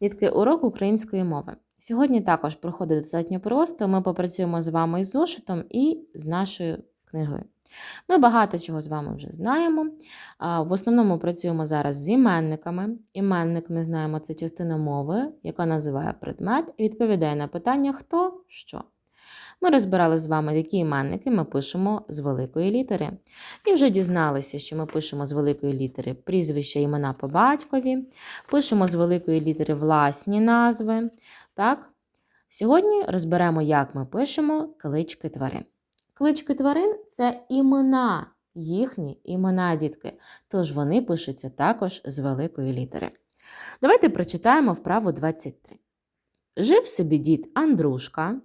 Дітки, урок української мови. Сьогодні також проходить достатньо просто. Ми попрацюємо з вами із зошитом і з нашою книгою. Ми багато чого з вами вже знаємо. В основному працюємо зараз з іменниками. Іменник, ми знаємо, це частина мови, яка називає предмет і відповідає на питання хто що. Ми розбирали з вами, які іменники ми пишемо з великої літери. І вже дізналися, що ми пишемо з великої літери прізвища імена по батькові, пишемо з великої літери власні назви. Так? Сьогодні розберемо, як ми пишемо клички тварин. Клички тварин це імена, їхні імена, дітки. Тож вони пишуться також з великої літери. Давайте прочитаємо вправу 23. Жив собі дід Андрушка,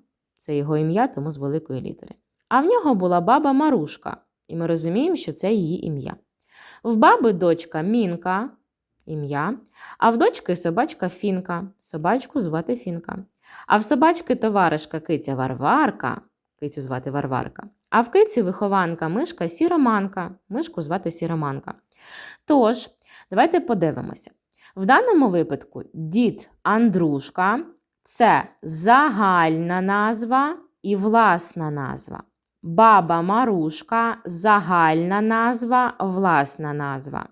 це його ім'я, тому з великої літери. А в нього була баба Марушка, і ми розуміємо, що це її ім'я. В баби дочка Мінка, ім'я, а в дочки собачка Фінка, собачку звати Фінка. А в собачки товаришка киця Варварка, кицю звати Варварка. А в киці вихованка мишка Сіроманка, мишку звати Сіроманка. Тож, давайте подивимося. В даному випадку дід Андрушка це загальна назва і власна назва. Баба Марушка загальна назва, власна назва.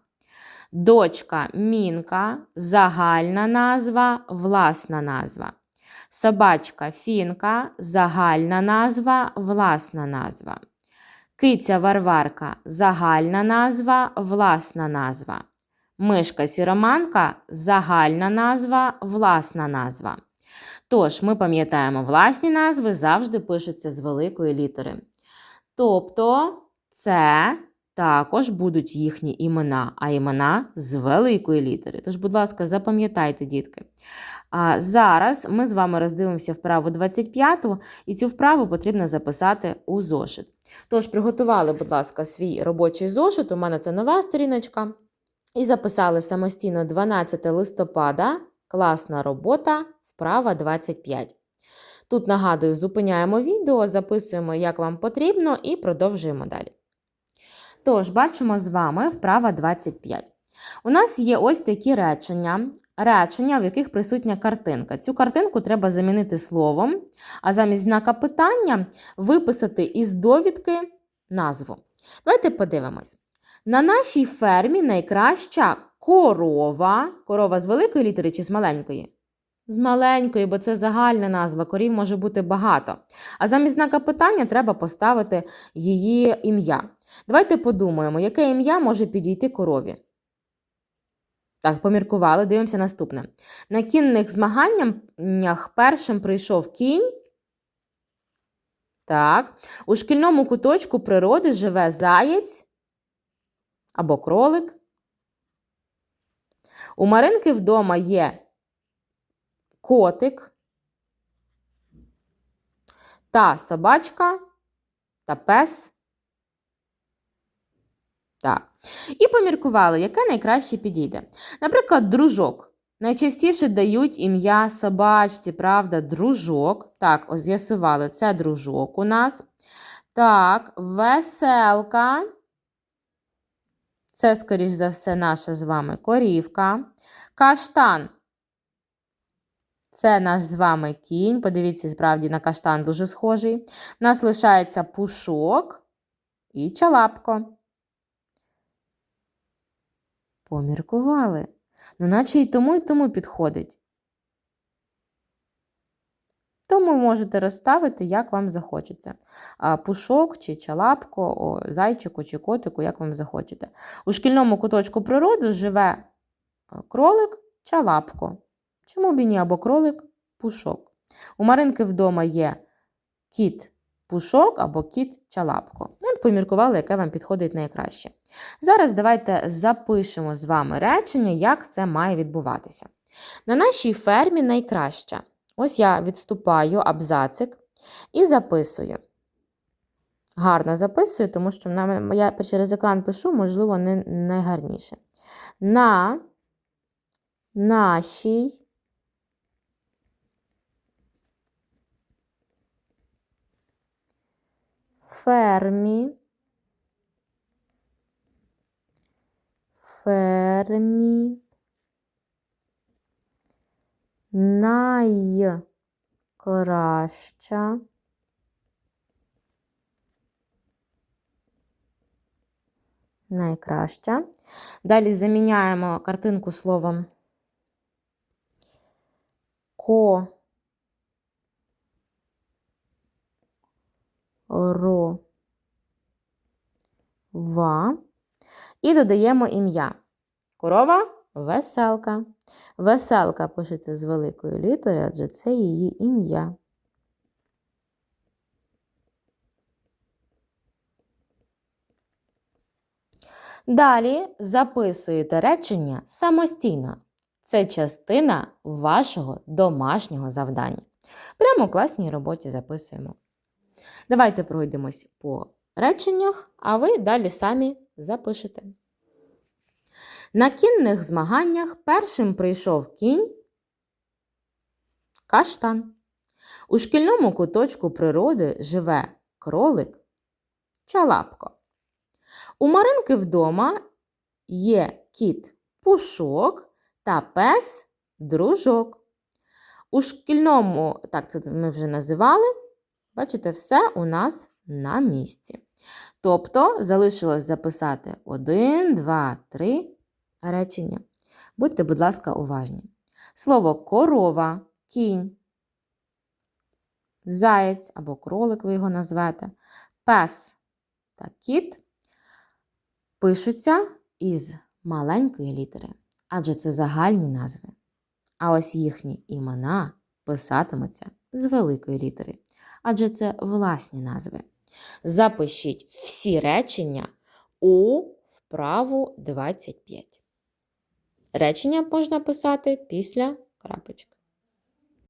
Дочка Мінка загальна назва, власна назва. Собачка Фінка загальна назва, власна назва. Киця Варварка загальна назва, власна назва. Мишка Сіроманка загальна назва, власна назва. Тож, ми пам'ятаємо, власні назви завжди пишуться з великої літери. Тобто, це також будуть їхні імена, а імена з великої літери. Тож, будь ласка, запам'ятайте, дітки. А зараз ми з вами роздивимося вправу 25, і цю вправу потрібно записати у зошит. Тож, приготували, будь ласка, свій робочий зошит. У мене це нова сторіночка. І записали самостійно 12 листопада. Класна робота, вправа 25. Тут, нагадую, зупиняємо відео, записуємо, як вам потрібно, і продовжуємо далі. Тож, бачимо з вами вправа 25. У нас є ось такі речення, речення, в яких присутня картинка. Цю картинку треба замінити словом, а замість знака питання виписати із довідки назву. Давайте подивимось. На нашій фермі найкраща корова. Корова з великої літери чи з маленької? З маленької, бо це загальна назва, корів може бути багато. А замість знака питання треба поставити її ім'я. Давайте подумаємо, яке ім'я може підійти корові. Так, поміркували, дивимося наступне. На кінних змаганнях першим прийшов кінь. Так. У шкільному куточку природи живе заєць або кролик. У Маринки вдома є котик та собачка та пес. Так. І поміркували, яке найкраще підійде. Наприклад, дружок. Найчастіше дають ім'я собачці, правда, дружок. Так, ось з'ясували, це дружок у нас. Так, веселка. Це, скоріш за все, наша з вами корівка. Каштан. Це наш з вами кінь. Подивіться, справді, на каштан дуже схожий. Нас лишається пушок і чалапко. Поміркували. Ну, наче й тому, і тому підходить. Тому можете розставити, як вам захочеться. Пушок чи чалапко, о, зайчику чи котику, як вам захочете. У шкільному куточку природи живе кролик чалапко. Чому б і? Або кролик пушок. У Маринки вдома є кіт пушок або кіт чалапко. Ну, поміркували, яке вам підходить найкраще. Зараз давайте запишемо з вами речення, як це має відбуватися. На нашій фермі найкраще. Ось я відступаю абзацик і записую. Гарно записую, тому що я через екран пишу, можливо, не найгарніше. На нашій фермі, фермі найкраща. Найкраща. Далі заміняємо картинку словом ко. Ва. І додаємо ім'я. Корова веселка. Веселка пишеться з великої літери, адже це її ім'я. Далі записуєте речення самостійно. Це частина вашого домашнього завдання. Прямо у класній роботі записуємо. Давайте пройдемось по реченнях, а ви далі самі запишете. На кінних змаганнях першим прийшов кінь каштан. У шкільному куточку природи живе кролик чалапко. У Маринки вдома є кіт пушок та пес дружок. У шкільному, так це ми вже називали, бачите, все у нас на місці. Тобто залишилось записати 1, 2, 3 речення. Будьте, будь ласка, уважні. Слово корова, кінь, заєць або кролик, ви його назвете, пес та кіт пишуться із маленької літери, адже це загальні назви. А ось їхні імена писатимуться з великої літери, адже це власні назви. Запишіть всі речення у вправу 25. Речення можна писати після крапочки.